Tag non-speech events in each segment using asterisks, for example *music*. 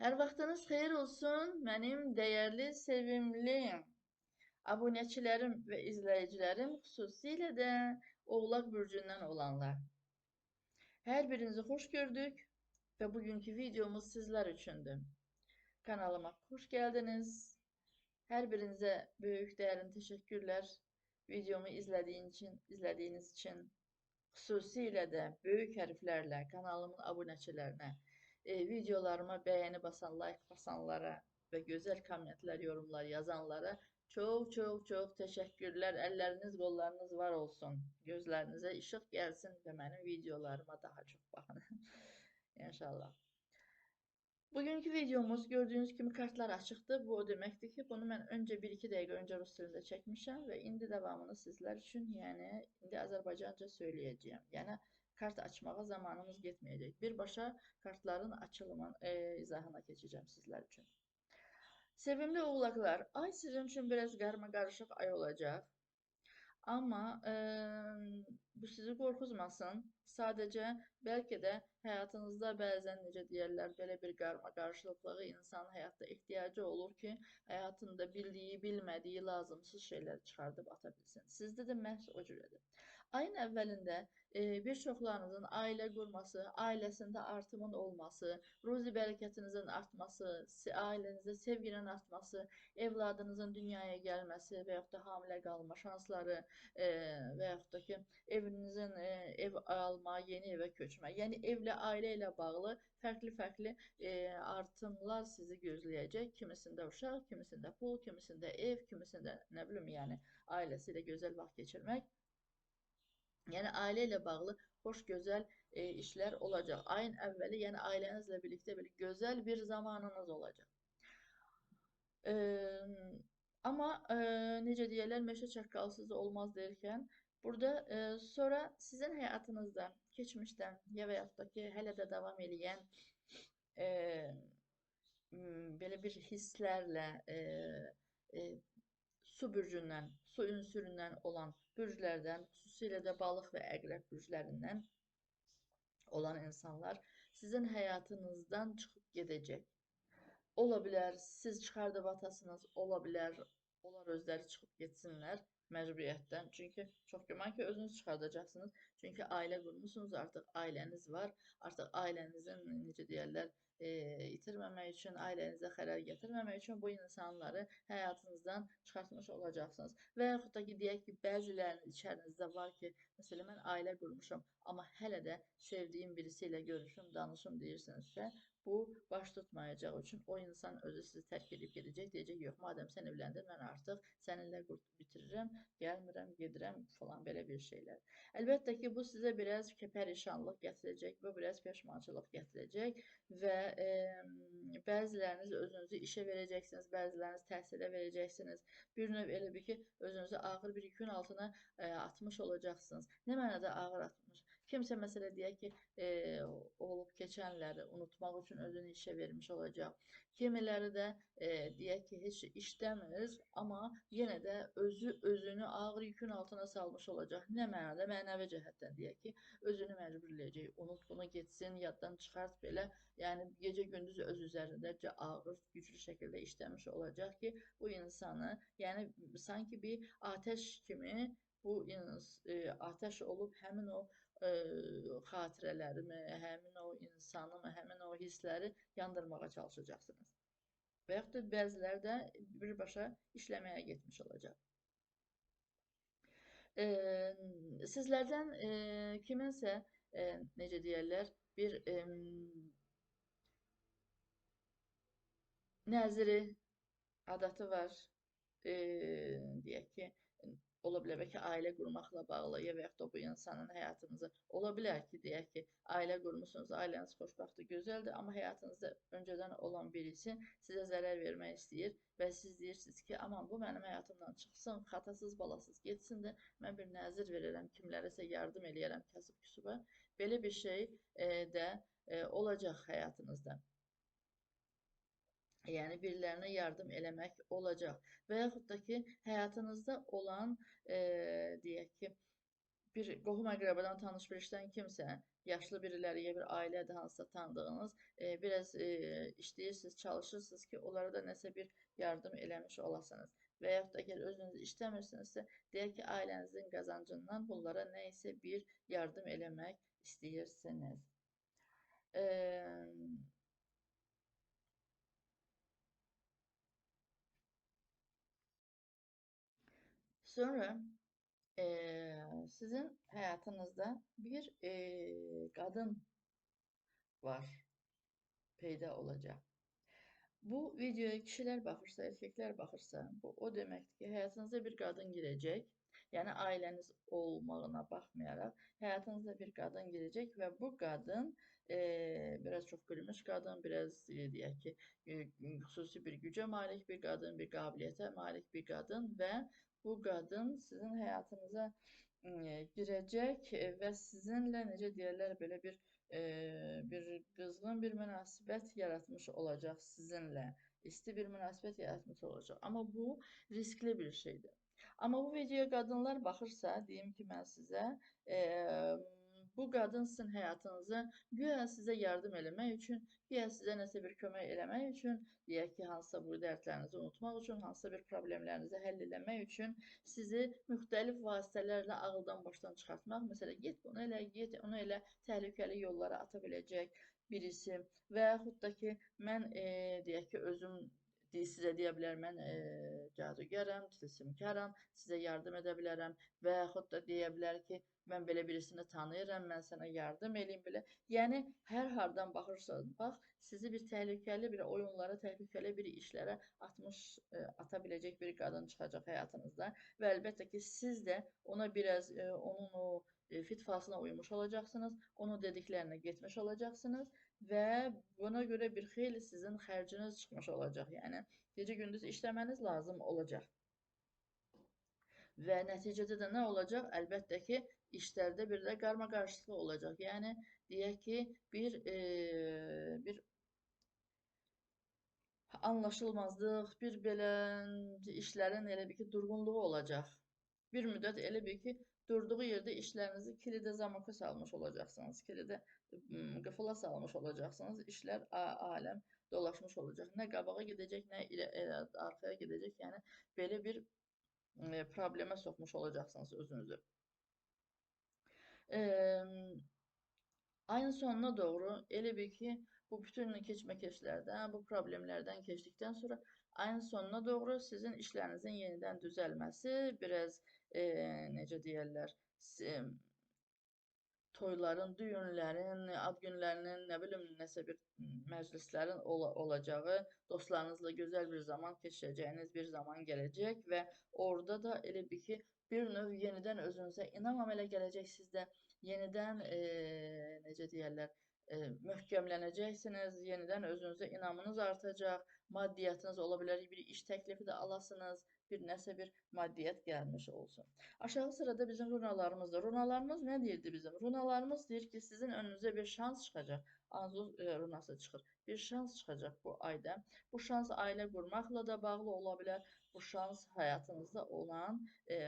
Hər vaxtınız xeyir olsun, mənim dəyərli, sevimli abunəçilərim və izləyicilərim, xüsusilə də Oğlaq bürcündən olanlar. Hər birinizi xoş gördük və bugünkü videomuz sizlər üçündür. Kanalıma xoş gəldiniz. Hər birinizə böyük dərin təşəkkürlər videomu izlədiyin üçün, izlədiyiniz üçün. Xüsusilə də böyük hərflərlə kanalımın abunəçilərinə, e, videolarıma bəyəni basan, like basanlara və gözəl kommentlər, yorumlar yazanlara çox, çox, çox təşəkkürlər. Əlləriniz, qollarınız var olsun. Gözlərinizə işıq gəlsin və mənim videolarıma daha çox baxın. *laughs* İnşallah. Bugünkü videomuz gördüyünüz kimi kartlar açıqdır. Bu o deməkdir ki, bunu mən öncə 1-2 dəqiqə öncə rus dilində çəkmişəm və indi davamını sizlər üçün, yəni indi Azərbaycanca söyləyəcəyəm. Yəni kart açmağa zamanımız getməyəcək. Birbaşa kartların açılımın e, izahına keçəcəm sizlər üçün. Sevimli oğlaqlar, ay sizin üçün biraz qarma qarışıq ay olacaq. Amma e, bu sizi qorxuzmasın. Sadəcə bəlkə də həyatınızda bəzən necə deyərlər, belə bir qarma qarşılıqlığı insanın həyatda ehtiyacı olur ki, həyatında bildiyi, bilmədiyi lazımsız şeylər çıxardıb ata bilsin. Sizdə də məhz o cürədir. Ayın əvvəlində e, bir çoxlarınızın ailə qurması, ailəsində artımın olması, ruzi bərəkətinizin artması, ailənizdə sevginin artması, evladınızın dünyaya gəlməsi və yaxud da hamilə qalma şansları e, və yaxud da ki, evinizin e, ev alma, yeni evə köçmə, yəni evlə, ailə ilə bağlı fərqli-fərqli e, artımlar sizi gözləyəcək. Kimisində uşaq, kimisində pul, kimisində ev, kimisində nə bilim, yəni ailəsi ilə gözəl vaxt keçirmək. Yəni ailə ilə bağlı xoş, gözəl e, işlər olacaq. Ayın əvvəli, yəni ailənizlə birlikdə belə gözəl bir zamanınız olacaq. E, amma e, necə deyirlər, meşə çaqqalsız olmaz deyirkən, burada e, sonra sizin həyatınızda, keçmişdən ya və yaxud da ki, hələ də e, belə bir hisslərlə e, e, su bürcündən, su ünsüründən olan bürclərdən, xüsusilə də balıq və əqrəb bürclərindən olan insanlar sizin həyatınızdan çıxıb gedəcək. Ola bilər, siz çıxardıb atasınız, ola bilər, onlar özləri çıxıb getsinlər məcburiyyətdən. Çünki çox güman ki, özünüz çıxardacaqsınız. Çünki ailə qurmusunuz, artıq ailəniz var. Artıq ailənizin, necə deyərlər, e, itirməmək üçün, ailənizə xərər gətirməmək üçün bu insanları həyatınızdan çıxartmış olacaqsınız. Və yaxud da ki, deyək ki, bəziləriniz içərinizdə var ki, məsələn, mən ailə qurmuşam, amma hələ də sevdiyim birisi ilə görüşüm, danışım deyirsinizsə, bu baş tutmayacaq üçün o insan özü sizi tərk edib gedəcək, deyəcək, yox, madəm sən evləndin, mən artıq səninlə bitirirəm, gəlmirəm, gedirəm, falan belə bir şeylər. Əlbəttə ki, bu sizə biraz pərişanlıq gətirəcək, bu biraz peşmançılıq gətirəcək və e, bəziləriniz özünüzü işə verəcəksiniz, bəziləriniz təhsilə verəcəksiniz. Bir növ elə bir ki, özünüzü ağır bir yükün altına e, atmış olacaqsınız. Nə mənada ağır atmış? Kimsə məsələ deyək ki, e, olub keçənləri unutmaq üçün özünü işə vermiş olacaq. Kimiləri də e, deyək ki, heç işləmir, amma yenə də özü özünü ağır yükün altına salmış olacaq. Nə mənada? Mənəvi cəhətdən deyək ki, özünü məcburləyəcək. Unut bunu getsin, yaddan çıxart belə. Yəni gecə gündüz öz üzərindəcə ağır, güclü şəkildə işləmiş olacaq ki, bu insanı, yəni sanki bir atəş kimi bu e, atəş olub həmin o ə, xatirələrimi, həmin o insanımı, həmin o hissləri yandırmağa çalışacaqsınız. Və yaxud da bəziləri də birbaşa işləməyə getmiş olacaq. E, sizlərdən e, kiminsə e, necə deyərlər, bir e, nəziri adatı var. E, deyək ki, ola bilər bəlkə ailə qurmaqla bağlı ya və yaxud da bu insanın həyatınızı ola bilər ki, deyək ki, ailə qurmusunuz, ailəniz xoşbəxtdir, gözəldir, amma həyatınızda öncədən olan birisi sizə zərər vermək istəyir və siz deyirsiniz ki, aman bu mənim həyatımdan çıxsın, xatasız balasız getsin də mən bir nəzir verərəm, kimlərəsə yardım eləyərəm kasıb küsuba. Belə bir şey e, də e, olacaq həyatınızda yəni birilərinə yardım eləmək olacaq. Və yaxud da ki, həyatınızda olan, e, deyək ki, bir qohum əqrəbadan tanış bir işdən kimsə, yaşlı biriləri, ya bir ailədə hansısa tanıdığınız, e, biraz e, işləyirsiniz, çalışırsınız ki, onlara da nəsə bir yardım eləmiş olasınız. Və yaxud da əgər özünüz işləmirsinizsə, deyək ki, ailənizin qazancından bunlara nə isə bir yardım eləmək istəyirsiniz. E, sonra Eee, sizin hayatınızda bir eee, kadın var, peyda olacak. Bu videoya kişiler baxırsa, erkekler baxırsa, bu o deməkdir ki, həyatınıza bir qadın girəcək. Yəni ailəniz olmağına baxmayaraq həyatınıza bir qadın girəcək və bu qadın e, biraz çox gülmüş qadın, biraz e, deyək ki, xüsusi bir gücə malik bir qadın, bir qabiliyyətə malik bir qadın və bu qadın sizin həyatınıza e, girəcək və sizinlə necə deyirlər belə bir e, bir qızğın bir münasibət yaratmış olacaq sizinlə. İsti bir münasibət yaratmış olacaq. Amma bu riskli bir şeydir. Amma bu videoya qadınlar baxırsa, deyim ki, mən sizə e, bu qadın sizin həyatınızı güya sizə yardım eləmək üçün, güya sizə nəsə bir kömək eləmək üçün, deyək ki, hansısa bu dərdlərinizi unutmaq üçün, hansısa bir problemlərinizi həll eləmək üçün sizi müxtəlif vasitələrlə ağıldan başdan çıxartmaq, məsələn, get bunu elə, get onu elə təhlükəli yollara ata biləcək birisi və yaxud da ki, mən e, deyək ki, özüm sizə deyə bilər, mən e, cadugəram, tilsimkaram, sizə yardım edə bilərəm və yaxud da deyə bilər ki, mən belə birisini tanıyıram, mən sənə yardım eləyim belə. Yəni hər hardan baxırsan, bax, sizi bir təhlükəli bir oyunlara, təhlükəli bir işlərə atmış, e, ata biləcək bir qadın çıxacaq həyatınızda və əlbəttə ki, siz də ona biraz e, onun o e, fitvasına uymuş olacaqsınız, onun dediklərinə getmiş olacaqsınız və buna görə bir xeyli sizin xərciniz çıxmış olacaq. Yəni gecə gündüz işləməniz lazım olacaq. Və nəticədə də nə olacaq? Əlbəttə ki, işlərdə bir də qarma-qarışıqlıq olacaq. Yəni deyək ki, bir e, bir anlaşılmazlıq, bir belə işlərin elə bir ki, durğunluğu olacaq. Bir müddət elə bir ki, durduğu yerdə işlərinizi kilidə zamoka salmış olacaqsınız. Kilidə qıfıla salmış olacaqsınız. İşlər aləm dolaşmış olacaq. Nə qabağa gedəcək, nə ilə, ilə arxaya gedəcək. Yəni belə bir e, problemə soxmuş olacaqsınız özünüzü. E, ayın sonuna doğru elə bir ki, bu bütün keçmə-keçlərdən, bu problemlərdən keçdikdən sonra ayın sonuna doğru sizin işlərinizin yenidən düzəlməsi, biraz e, necə deyərlər, toyların, düyünlərin, ad günlərinin, nə bilim, nəsə bir məclislərin ol olacağı, dostlarınızla gözəl bir zaman keçirəcəyiniz bir zaman gələcək və orada da elə bir ki, bir növ yenidən özünüzə inam əmələ gələcək sizdə, yenidən e, necə deyərlər, e, möhkəmlənəcəksiniz, yenidən özünüzə inamınız artacaq, maddiyyatınız ola bilər, bir iş təklifi də alasınız, bir nəsə bir maddiyyat gəlmiş olsun. Aşağı sırada bizim runalarımız da. Runalarımız nə deyirdi bizim? Runalarımız deyir ki, sizin önünüzə bir şans çıxacaq. Anzuz e, runası çıxır. Bir şans çıxacaq bu ayda. Bu şans ailə qurmaqla da bağlı ola bilər. Bu şans həyatınızda olan e,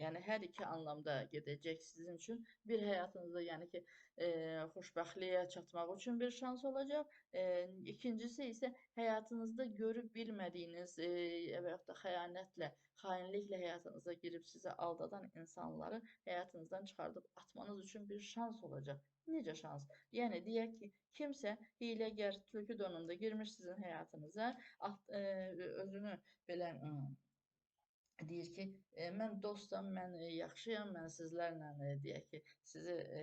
Yəni hər iki anlamda gedəcək sizin üçün. Bir həyatınızda, yəni ki, e, xoşbəxtliyə çatmaq üçün bir şans olacaq. E, ikincisi isə həyatınızda görüb bilmədiyiniz e, və yaxud da xəyanətlə, xainliklə həyatınıza girib sizə aldadan insanları həyatınızdan çıxardıb atmanız üçün bir şans olacaq. Necə şans? Yəni deyək ki, kimsə hiyləgər, tülkü donunda girmiş sizin həyatınıza, at, e, özünü belə deyir ki, e, mən dostam, mən e, yaxşıyam, mən sizlərlə e, deyək ki, sizi e,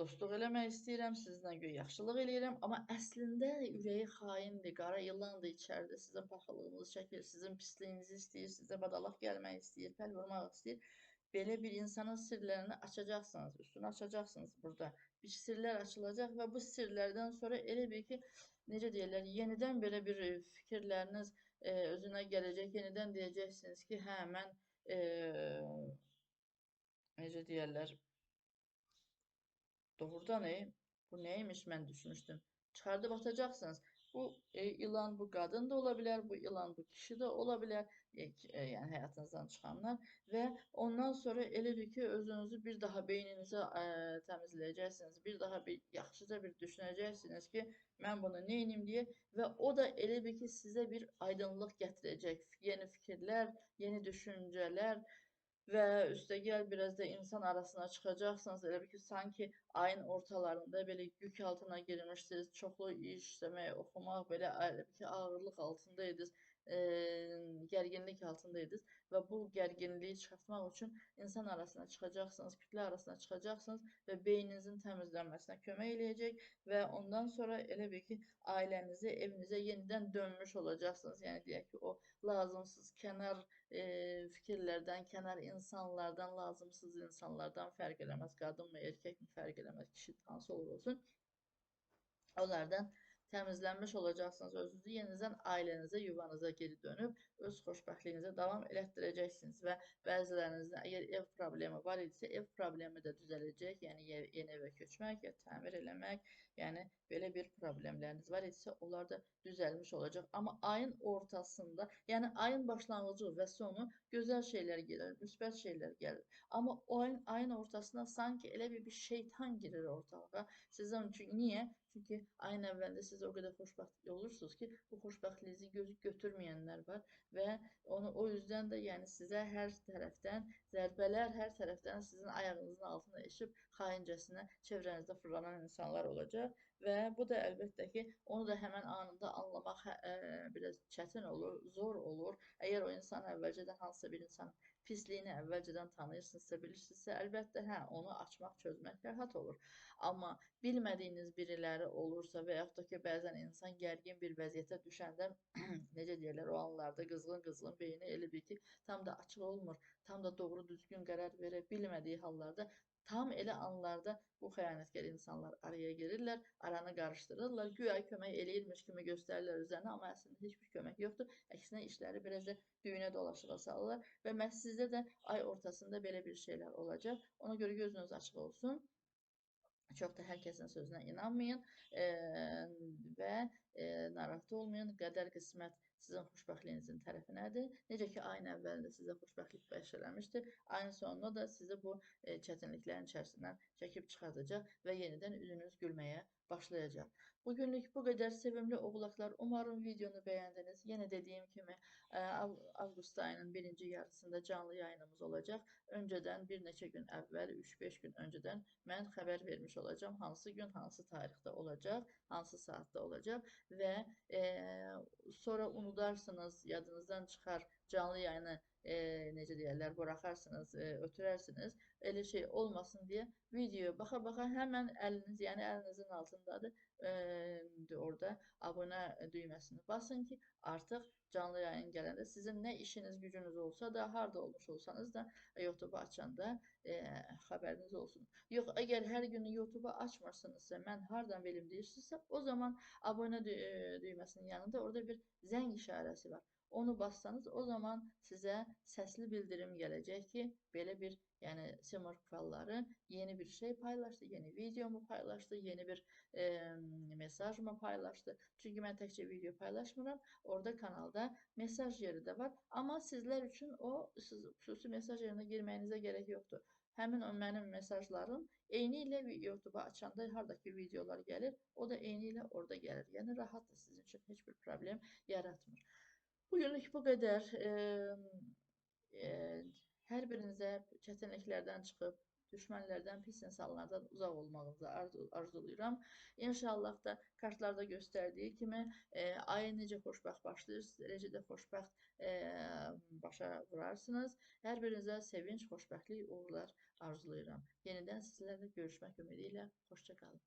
dostluq eləmək istəyirəm, sizinlə göy yaxşılıq eləyirəm, amma əslində ürəyi xaindir, qara yılandır içəridə, sizin paxıllığınızı çəkir, sizin pisliyinizi istəyir, sizə badalaq gəlmək istəyir, pəl vurmaq istəyir. Belə bir insanın sirlərini açacaqsınız, üstünü açacaqsınız burada. Bir sirlər açılacaq və bu sirlərdən sonra elə bir ki, necə deyirlər, yenidən belə bir fikirləriniz e, özünə gələcək, yenidən deyəcəksiniz ki, hə, mən e, necə deyərlər, doğrudan, e, bu neymiş mən düşmüşdüm. çıxardıb atacaqsınız. Bu e, ilan bu qadın da ola bilər, bu ilan bu kişi də ola bilər, e, e, yəni həyatınızdan çıxanlar və ondan sonra elə bir ki, özünüzü bir daha beyninizə ə, təmizləyəcəksiniz, bir daha bir yaxşıca bir düşünəcəksiniz ki, mən bunu nə edim deyə və o da elə bir ki, sizə bir aydınlıq gətirəcək, yeni fikirlər, yeni düşüncələr və üstəgəl biraz da insan arasına çıxacaqsınız. Elə bil ki, sanki ayın ortalarında belə yük altına girmişsiniz. Çoxlu iş, demək, oxumaq belə elə bil ki, ağırlıq altındaydınız, e, gərginlik altındaydınız və bu gərginliyi çıxartmaq üçün insan arasına çıxacaqsınız, kütlə arasına çıxacaqsınız və beyninizin təmizlənməsinə kömək eləyəcək və ondan sonra elə bil ki, ailənizi, evinizə yenidən dönmüş olacaqsınız. Yəni deyək ki, o lazımsız kənar e, fikirlərdən, kənar insanlardan, lazımsız insanlardan fərq eləməz. Qadınmı, erkəkmi fərq eləməz, kişi hansı olur olsun. Onlardan təmizlənmiş olacaqsınız. Özünüzü yenidən ailənizə, yuvanıza geri dönüb öz xoşbəxtliyinizə davam elətdirəcəksiniz və bəzilərinizdə əgər ev problemi var idisə, ev problemi də düzələcək. Yəni yeni evə köçmək, ya təmir eləmək, yəni belə bir problemləriniz var idisə, onlar da düzəlmiş olacaq. Amma ayın ortasında, yəni ayın başlanğıcı və sonu gözəl şeylər gəlir, müsbət şeylər gəlir. Amma o ayın, ayın ortasına sanki elə bir, bir şeytan girir ortalığa. Sizin üçün niyə? Çünki ayın əvvəlində siz o qədər xoşbəxt olursunuz ki, bu xoşbəxtliyinizi gözü götürməyənlər var və onu o yüzden də yəni sizə hər tərəfdən zərbələr, hər tərəfdən sizin ayağınızın altına eşib xaincəsinə çevrənizdə fırlanan insanlar olacaq və bu da əlbəttə ki, onu da həmən anında anlamaq ə, hə, biraz çətin olur, zor olur. Əgər o insan əvvəlcədən hansısa bir insanın pisliyini əvvəlcədən tanıyırsınızsa, bilirsinizsə, əlbəttə hə, onu açmaq, çözmək rahat olur. Amma bilmədiyiniz biriləri olursa və yaxud da ki, bəzən insan gərgin bir vəziyyətə düşəndə *clears throat* necə deyirlər, o anlarda qızğın-qızğın beyni elə bir ki, tam da açıq olmur, tam da doğru düzgün qərar verə bilmədiyi hallarda Tam elə anlarda bu xəyanətkar insanlar araya girirlər, aranı qarışdırırlar, güya kömək eləyirmiş kimi göstərirlər üzərinə, amma əslində heç bir kömək yoxdur. Əksinə işləri biraz da düyünə dolaşığa salırlar və məhz sizdə də ay ortasında belə bir şeylər olacaq. Ona görə gözünüz açıq olsun. Çox da hər kəsin sözünə inanmayın e, və e, narahat olmayın. Qədər qismət sizin xoşbəxtliyinizin tərəfinədir. Necə ki, ayın əvvəlində sizə xoşbəxtlik bəxş eləmişdir, ayın sonunda da sizi bu e, çətinliklərin içərisindən çəkib çıxardacaq və yenidən üzünüz gülməyə başlayacaq. Bugünlük bu qədər sevimli oğlaqlar. Umarım videonu bəyəndiniz. Yenə dediyim kimi e, avqust ayının birinci yarısında canlı yayınımız olacaq. Öncədən bir neçə gün əvvəl, 3-5 gün öncədən mən xəbər vermiş olacağam. Hansı gün, hansı tarixdə olacaq, hansı saatda olacaq və e, sonra unudarsınız, yadınızdan çıxar. Canlı yayını e, necə deyərlər, buraxarsınız, e, ötürərsiniz. Elə şey olmasın deyə videoya baxa-baxa həmən əliniz, yəni əlinizin altındadır. E, orada abunə düyməsini basın ki, artıq canlı yayın gələndə sizin nə işiniz, gücünüz olsa da, harda olmuş olsanız da YouTube açanda e, xəbəriniz olsun. Yox, əgər hər gün YouTube açmırsınızsa, mən hardan bilim deyirsinizsə, o zaman abunə düy düyməsinin yanında orada bir zəng işarəsi var. Onu bassanız o zaman sizə səsli bildirim gələcək ki, belə bir, yəni Semar Kuvalları yeni bir şey paylaşdı, yeni videomu paylaşdı, yeni bir e, mesajımı paylaşdı. Çünki mən təkcə video paylaşmıram, orada kanalda mesaj yeri də var. Amma sizlər üçün o siz xüsusi mesaj yerinə girməyinizə gərək yoxdur. Həmin o mənim mesajlarım eyni ilə YouTube-a açanda hardakı videolar gəlir, o da eyni ilə orada gəlir. Yəni rahatdır sizin üçün heç bir problem yaratmır. Bugünlük bu qədər. E, e, hər birinizə çətinliklərdən çıxıb, düşmənlərdən, pis insanlardan uzaq olmağınızı arzu, arzulayıram. İnşallah da kartlarda göstərdiyi kimi e, ayı necə xoşbəxt başlayırsınız, eləcə də xoşbəxt e, başa vurarsınız. Hər birinizə sevinç, xoşbəxtlik, uğurlar arzulayıram. Yenidən sizlərlə görüşmək ümidi ilə. Hoşça kalın.